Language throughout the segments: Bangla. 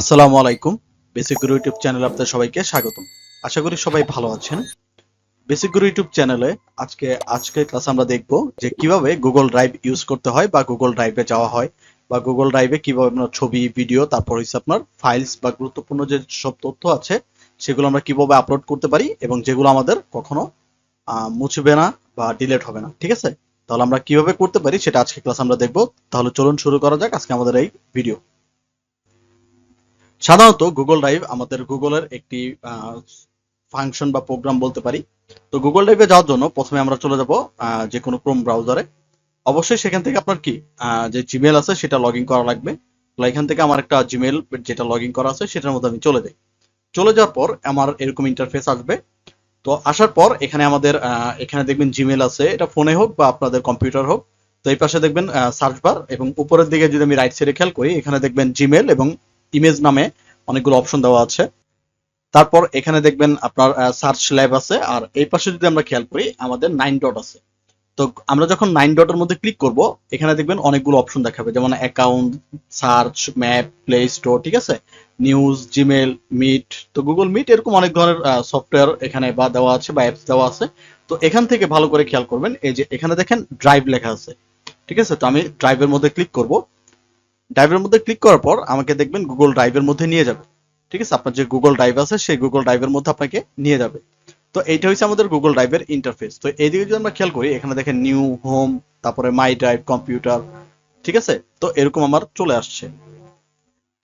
আসসালামু আলাইকুম। বেসিক গুরু ইউটিউব চ্যানেলে আপনাদের সবাইকে স্বাগতম। আশা করি সবাই ভালো আছেন। বেসিক গুরু ইউটিউব চ্যানেলে আজকে আজকের ক্লাস আমরা দেখব যে কীভাবে গুগল ড্রাইভ ইউজ করতে হয় বা গুগল ড্রাইভে যাওয়া হয় বা গুগল ড্রাইভে কীভাবে আপনার ছবি ভিডিও তারপর হচ্ছে আপনার ফাইলস বা গুরুত্বপূর্ণ যে সব তথ্য আছে, সেগুলো আমরা কীভাবে আপলোড করতে পারি এবং যেগুলো আমাদের কখনো মুছবে না বা ডিলিট হবে না। ঠিক আছে? তাহলে আমরা কীভাবে করতে পারি সেটা আজকে ক্লাস আমরা দেখব। তাহলে চলুন শুরু করা যাক আজকে আমাদের এই ভিডিও সাধারণত গুগল ড্রাইভ আমাদের গুগলের একটি ফাংশন বা প্রোগ্রাম বলতে পারি। তো গুগল ড্রাইভে যাওয়ার জন্য প্রথমে আমরা চলে যাব যে কোনো ক্রোম ব্রাউজারে অবশ্যই সেখান থেকে আপনার কি যে জিমেল আছে সেটা লগ করা লাগবে। এখান থেকে আমার একটা জিমেল যেটা লগ করা আছে সেটার মধ্যে আমি চলে যাই। চলে যাওয়ার পর আমার এরকম ইন্টারফেস আসবে। তো আসার পর এখানে আমাদের এখানে দেখবেন জিমেল আছে। এটা ফোনে হোক বা আপনাদের কম্পিউটার হোক। তো এই পাশে দেখবেন সার্চ বার এবং উপরের দিকে যদি আমি রাইট সাইডে খেয়াল করি, এখানে দেখবেন জিমেল এবং ইমেজ নামে অনেকগুলো অপশন দেওয়া আছে। তারপর এখানে দেখবেন আপনার সার্চ ল্যাব আছে, আর এই পাশে যদি আমরা খেয়াল করি, আমাদের নাইন ডট আছে। তো আমরা যখন নাইন ডটের মধ্যে ক্লিক করব, এখানে দেখবেন অনেকগুলো অপশন দেখাবে, যেমন account search map play store ঠিক আছে? নিউজ জিমেল মিট তো গুগল মিট এরকম অনেক ধরনের সফটওয়্যার এখানে বা দেওয়া আছে বা অ্যাপস দেওয়া আছে। তো এখান থেকে ভালো করে খেয়াল করবেন, এই যে এখানে দেখেন ড্রাইভ লেখা আছে, ঠিক আছে? তো আমি ড্রাইভের মধ্যে ক্লিক করব ড্রাইভের মধ্যে ক্লিক করার পর আমাকে দেখবেন গুগল ড্রাইভের মধ্যে নিয়ে যাবে। ঠিক আছে? আপনার যে গুগল ড্রাইভ আছে, সেই গুগল ড্রাইভের মধ্যে আপনাকে নিয়ে যাবে। তো এইটা হচ্ছে আমাদের গুগল ড্রাইভের ইন্টারফেস তো এইদিকে যদি আমরা খেয়াল করি, এখানে দেখেন নিউ হোম তারপরে মাই ড্রাইভ কম্পিউটার ঠিক আছে? তো এরকম আমার চলে আসছে।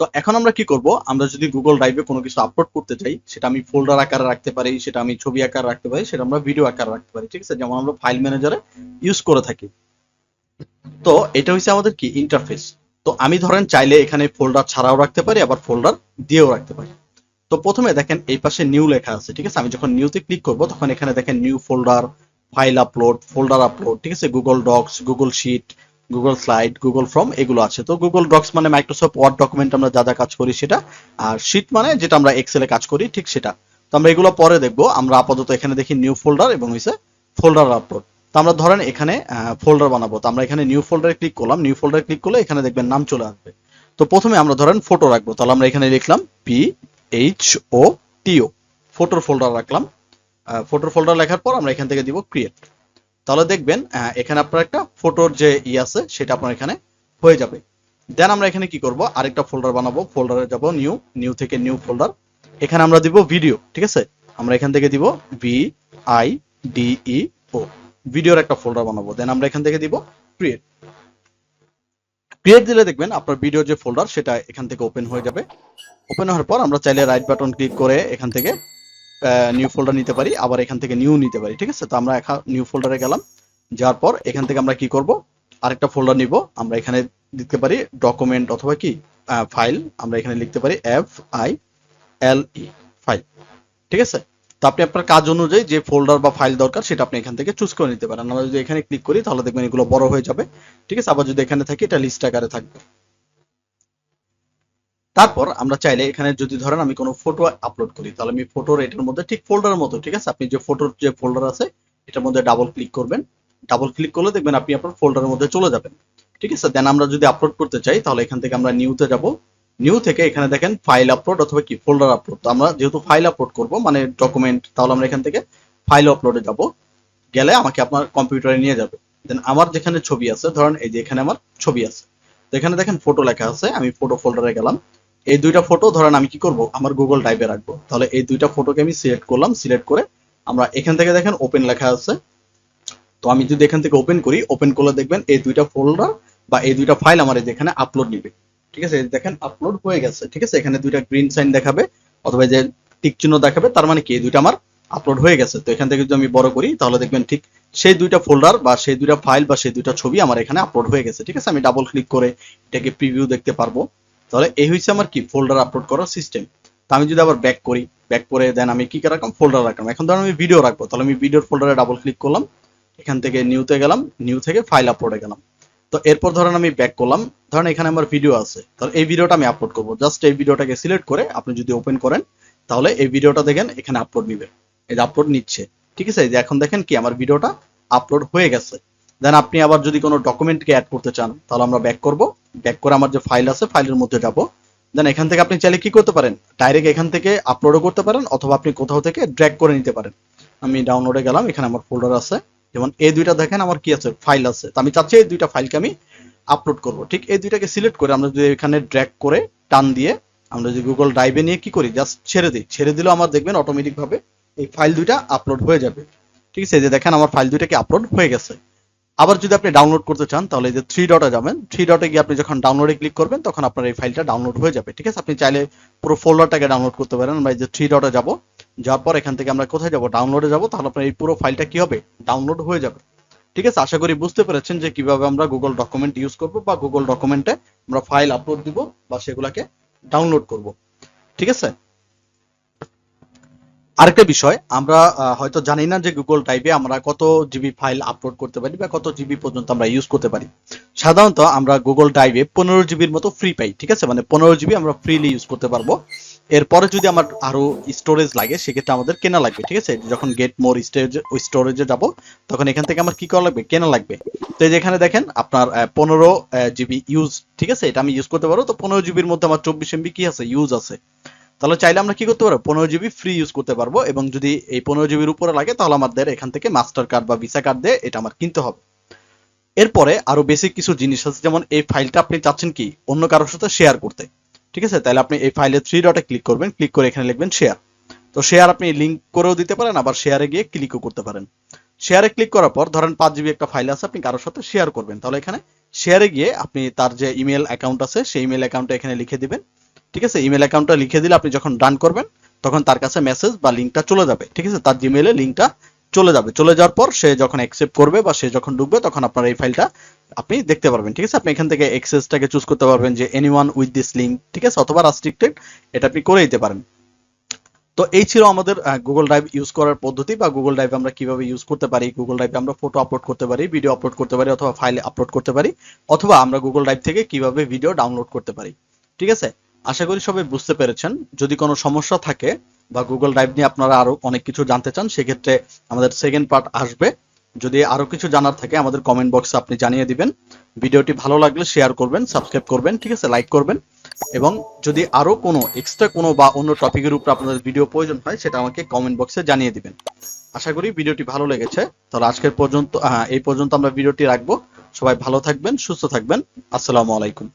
তো এখন আমরা কি করব? আমরা যদি গুগল ড্রাইভে কোনো কিছু আপলোড করতে চাই, সেটা আমি ফোল্ডার আকারে রাখতে পারি, সেটা আমি ছবি আকারে রাখতে পারি, সেটা আমরা ভিডিও আকারে রাখতে পারি, ঠিক আছে? যেমন আমরা ফাইল ম্যানেজারে ইউজ করে থাকি। তো এটা হচ্ছে আমাদের কি? ইন্টারফেস তো আমি ধরেন চাইলে এখানে ফোল্ডার ছাড়াও রাখতে পারি, আবার ফোল্ডার দিয়েও রাখতে পারি। তো প্রথমে দেখেন এই পাশে নিউ লেখা আছে, ঠিক আছে? আমি যখন নিউতে ক্লিক করব, তখন এখানে দেখেন new folder file upload folder upload ঠিক আছে? Google Docs Google Sheet Google Slide Google Form এগুলো আছে। তো গুগল ডক্স মানে মাইক্রোসফট ওয়ার্ড ডকুমেন্ট আমরা যা যা কাজ করি সেটা, আর শিট মানে যেটা আমরা এক্সেলে কাজ করি, ঠিক সেটা। তো আমরা এগুলো পরে দেখব। আমরা আপাতত এখানে দেখি নিউ ফোল্ডার এবং হইছে ফোল্ডার আপলোড তো আমরা ধরেন এখানে ফোল্ডার বানাবো। তো আমরা এখানে নিউ ফোল্ডারে ক্লিক করলাম। নিউ ফোল্ডারে ক্লিক করলে এখানে দেখবেন নাম চলে আসবে। তো প্রথমে আমরা ধরেন ফটো রাখব। তাহলে আমরা এখানে লিখলাম পি এইচ ও টিও ফটোর ফোল্ডার রাখলাম। ফটোর ফোল্ডার লেখার পর আমরা এখান থেকে দিব ক্রিয়েট তাহলে দেখবেন এখানে আপনার একটা ফটোর যে ই আছে, সেটা আপনার এখানে হয়ে যাবে। দেন আমরা এখানে কি করব? আরেকটা ফোল্ডার বানাবো। ফোল্ডারে যাব নিউ নিউ থেকে নিউ ফোল্ডার এখানে আমরা দিব ভিডিও ঠিক আছে? আমরা এখান থেকে দিব V I D E O ভিডিওর একটা ফোল্ডার বানাবো। দেন আমরা এখান থেকে দিব ক্রিয়েট ক্রিয়েট দিলে দেখবেন আপনার ভিডিও যে ফোল্ডার সেটা এখান থেকে ওপেন হয়ে যাবে। ওপেন হওয়ার পর আমরা চাইলে রাইট বাটন ক্লিক করে এখান থেকে নিউ ফোল্ডার নিতে পারি, আবার এখান থেকে নিউ নিতে পারি, ঠিক আছে? তো আমরা এখন নিউ ফোল্ডারে গেলাম। যাওয়ার পর এখান থেকে আমরা কি করব? আরেকটা ফোল্ডার নিব। আমরা এখানে লিখতে পারি ডকুমেন্ট অথবা কি? ফাইল আমরা এখানে লিখতে পারি F I L E file ঠিক আছে? তো আপনি আপনার কাজ অনুযায়ী যে ফোল্ডার বা ফাইল দরকার সেটা আপনি এখান থেকে চুজ করে নিতে পারেন। আমরা যদি এখানে ক্লিক করি, তাহলে দেখবেন এগুলো বড় হয়ে যাবে। ঠিক আছে? আবার যদি এখানে থাকি, এটা লিস্ট আকারে থাকবে। তারপর আমরা চাইলে এখানে যদি ধরেন আমি কোনো ফটো আপলোড করি, তাহলে আমি ফটোর এটার মধ্যে ঠিক ফোল্ডারের মতো, ঠিক আছে? আপনি যে ফটোর যে ফোল্ডার আছে, এটার মধ্যে ডাবল ক্লিক করবেন। ডাবল ক্লিক করলে দেখবেন আপনি আপনার ফোল্ডারের মধ্যে চলে যাবেন। ঠিক আছে? দেন আমরা যদি আপলোড করতে চাই, তাহলে এখান থেকে আমরা নিউতে যাব। নিউ থেকে এখানে দেখেন ফাইল আপলোড অথবা কি ফোল্ডার আপলোড তো আমরা যেহেতু ফাইল আপলোড করব মানে ডকুমেন্ট তাহলে আমরা এখান থেকে ফাইল আপলোডে যাব। গেলে আমাকে আপনার কম্পিউটারে নিয়ে যাবে। দেন আমার যেখানে ছবি আছে, ধরেন এই যে এখানে আমার ছবি আছে। তো এখানে দেখেন ফটো লেখা আছে, আমি ফটো ফোল্ডারে গেলাম। এই দুইটা ফটো ধরেন আমি কি করব? আমার গুগল ড্রাইভে রাখব। তাহলে এই দুইটা ফটোকে আমি সিলেক্ট করলাম সিলেক্ট করে আমরা এখান থেকে দেখেন ওপেন লেখা আছে। তো আমি যদি এখান থেকে ওপেন করি ওপেন করলে দেখবেন এই দুইটা ফোল্ডার বা এই দুইটা ফাইল আমার এই যে এখানে আপলোড নিবে। ঠিক আছে? দেখেন আপলোড হয়ে গেছে, ঠিক আছে? এখানে দুইটা গ্রিন সাইন দেখাবে, অথবা যে টিক চিহ্ন দেখাবে, তার মানে কি? এই দুইটা আমার আপলোড হয়ে গেছে। তো এখান থেকে যদি আমি বড় করি, তাহলে দেখবেন ঠিক সেই দুইটা ফোল্ডার বা সেই দুইটা ফাইল বা সেই দুইটা ছবি আমার এখানে আপলোড হয়ে গেছে। ঠিক আছে? আমি ডাবল ক্লিক করে এটাকে প্রিভিউ দেখতে পারব। তাহলে এই হচ্ছে আমার কি? ফোল্ডার আপলোড করার সিস্টেম তো আমি যদি আবার ব্যাক করি ব্যাক করে দেন আমি কি রাখলাম? ফোল্ডার রাখলাম। এখন ধরুন আমি ভিডিও রাখব। তাহলে আমি ভিডিওর ফোল্ডারে ডাবল ক্লিক করলাম। এখান থেকে নিউতে গেলাম নিউ থেকে ফাইল আপলোডে গেলাম। তো এরপর ধরেন আমি ব্যাক করলাম। ধরেন এখানে আমার ভিডিও আছে। তাহলে এই ভিডিওটা আমি আপলোড করব। জাস্ট এই ভিডিওটাকে সিলেক্ট করে আপনি যদি ওপেন করেন, তাহলে এই ভিডিওটা দেখেন এখানে আপলোড নিবে। এই যে আপলোড নিচ্ছে। ঠিক আছে? যে এখন দেখেন কি আমার ভিডিওটা আপলোড হয়ে গেছে। দেন আপনি আবার যদি কোনো ডকুমেন্টকে অ্যাড করতে চান, তাহলে আমরা ব্যাক করব। ব্যাক করে আমার যে ফাইল আছে ফাইলের মধ্যে যাব। দেন এখান থেকে আপনি চাইলে কি করতে পারেন? ডাইরেক্ট এখান থেকে আপলোডও করতে পারেন, অথবা আপনি কোথাও থেকে ড্র্যাগ করে নিতে পারেন। আমি ডাউনলোডে গেলাম, এখানে আমার ফোল্ডার আছে। যেমন এই দুইটা দেখেন আমার কি আছে? ফাইল আছে। আমি চাচ্ছি এই দুইটা ফাইলকে আমি আপলোড করব। ঠিক এই দুইটাকে সিলেক্ট করে আমরা যদি এখানে ড্র্যাগ করে টান দিয়ে আমরা যদি গুগল ড্রাইভে নিয়ে কি করি? জাস্ট ছেড়ে দিই। ছেড়ে দিলেও আমার দেখবেন অটোমেটিক ভাবে এই ফাইল দুইটা আপলোড হয়ে যাবে। ঠিক আছে? যে দেখেন আমার ফাইল দুইটাকে আপলোড হয়ে গেছে। আবার যদি আপনি ডাউনলোড করতে চান, তাহলে এই যে থ্রি ডটে যাবেন। থ্রি ডটে গিয়ে আপনি যখন ডাউনলোডে ক্লিক করবেন, তখন আপনার এই ফাইলটা ডাউনলোড হয়ে যাবে। ঠিক আছে? আপনি চাইলে পুরো ফোল্ডারটাকে ডাউনলোড করতে পারেন আমরা এই যে থ্রি ডটে যাব। যাওয়ার পর এখান থেকে আমরা কোথায় যাব? ডাউনলোডে যাব? তাহলে আপনার এই পুরো ফাইলটা কি হবে? ডাউনলোড হয়ে যাবে। ঠিক আছে? আশা করি বুঝতে পেরেছেন যে কীভাবে আমরা গুগল ডকুমেন্ট ইউজ করব বা গুগল ডকুমেন্টে আমরা ফাইল আপলোড দিব বা সেগুলাকে ডাউনলোড করব। ঠিক আছে? আরেকটা বিষয়, আমরা হয়তো জানি না যে গুগল ড্রাইভে আমরা কত জিবি ফাইল আপলোড করতে পারি বা কত জিবি পর্যন্ত আমরা ইউজ করতে পারি। সাধারণত আমরা গুগল ড্রাইভে পনেরো জিবির মতো ফ্রি পাই, ঠিক আছে? মানে পনেরো জিবি আমরা ফ্রিলি ইউজ করতে পারব। এরপরে যদি আমার আরও স্টোরেজ লাগে, সেক্ষেত্রে আমাদের কেনা লাগবে, ঠিক আছে? যখন গেট মোর স্টোরেজ স্টোরেজে যাব, তখন এখান থেকে আমার কি করা লাগবে? কেনা লাগবে। তো এই যে এখানে দেখেন, আপনার পনেরো জিবি ইউজ ঠিক আছে? এটা আমি ইউজ করতে পারব। তো পনেরো জিবির মধ্যে আমার চব্বিশ এমবি কি আছে? ইউজ আছে। তাহলে চাইলে আমরা কি করতে পারব? পনেরো জিবি ফ্রি ইউজ করতে পারব এবং যদি এই পনেরো জিবির উপরে লাগে তাহলে আমাদের এখান থেকে মাস্টার কার্ড বা ভিসা কার্ড দিয়ে এটা আমার কিনতে হবে। এরপরে আরও বেসিক কিছু জিনিস আছে, যেমন এই ফাইলটা আপনি চাচ্ছেন কি? অন্য কারোর সাথে শেয়ার করতে। ঠিক আছে? তাহলে আপনি এই ফাইলে থ্রি ডটে ক্লিক করবেন ক্লিক করে এখানে লিখবেন শেয়ার তো শেয়ার আপনি লিঙ্ক করেও দিতে পারেন, আবার শেয়ারে গিয়ে ক্লিকও করতে পারেন। শেয়ারে ক্লিক করার পর ধরেন পাঁচ জিবি একটা ফাইল আছে, আপনি কারোর সাথে শেয়ার করবেন। তাহলে এখানে শেয়ারে গিয়ে আপনি তার যে ইমেল অ্যাকাউন্ট আছে, সেই ইমেল অ্যাকাউন্টটা এখানে লিখে দিবেন। ঠিক আছে? ইমেল অ্যাকাউন্টটা লিখে দিলে আপনি যখন ডান করবেন, তখন তার কাছে মেসেজ বা লিঙ্কটা চলে যাবে, ঠিক আছে? তার জিমেলে লিঙ্কটা চলে যাবে। চলে যাওয়ার পর সে যখন অ্যাকসেপ্ট করবে বা সে যখন ঢুকবে, তখন আপনার এই ফাইলটা আপনি দেখতে পারবেন, ঠিক আছে? আপনি এখান থেকে এক্সেসটাকে চুজ করতে পারবেন যে এনিওয়ান উইথ দিস লিঙ্ক ঠিক আছে? অথবা রাস্ট্রিক্টেড এটা আপনি করে দিতে পারেন। তো এই ছিল আমাদের গুগল ড্রাইভ ইউজ করার পদ্ধতি বা গুগল ড্রাইভ আমরা কীভাবে ইউজ করতে পারি গুগল ড্রাইভে আমরা ফটো আপলোড করতে পারি ভিডিও আপলোড করতে পারি, অথবা ফাইল আপলোড করতে পারি, অথবা আমরা গুগল ড্রাইভ থেকে কীভাবে ভিডিও ডাউনলোড করতে পারি, ঠিক আছে? আশা করি সবাই বুঝতে পেরেছেন। যদি কোনো সমস্যা থাকে বা গুগল ড্রাইভ নিয়ে আপনারা আরও অনেক কিছু জানতে চান সেক্ষেত্রে আমাদের সেকেন্ড পার্ট আসবে। যদি আরও কিছু জানার থাকে আমাদের কমেন্ট বক্সে আপনি জানিয়ে দিবেন। ভিডিওটি ভালো লাগলে শেয়ার করবেন সাবস্ক্রাইব করবেন ঠিক আছে? লাইক করবেন। এবং যদি আরও কোনো এক্সট্রা কোনো বা অন্য টপিকের উপর আপনাদের ভিডিও প্রয়োজন হয় সেটা আমাকে কমেন্ট বক্সে জানিয়ে দিবেন। আশা করি ভিডিওটি ভালো লেগেছে। তাহলে আজকের পর্যন্ত আহ, এই পর্যন্ত আমরা ভিডিওটি রাখব। সবাই ভালো থাকবেন সুস্থ থাকবেন। আসসালামু আলাইকুম।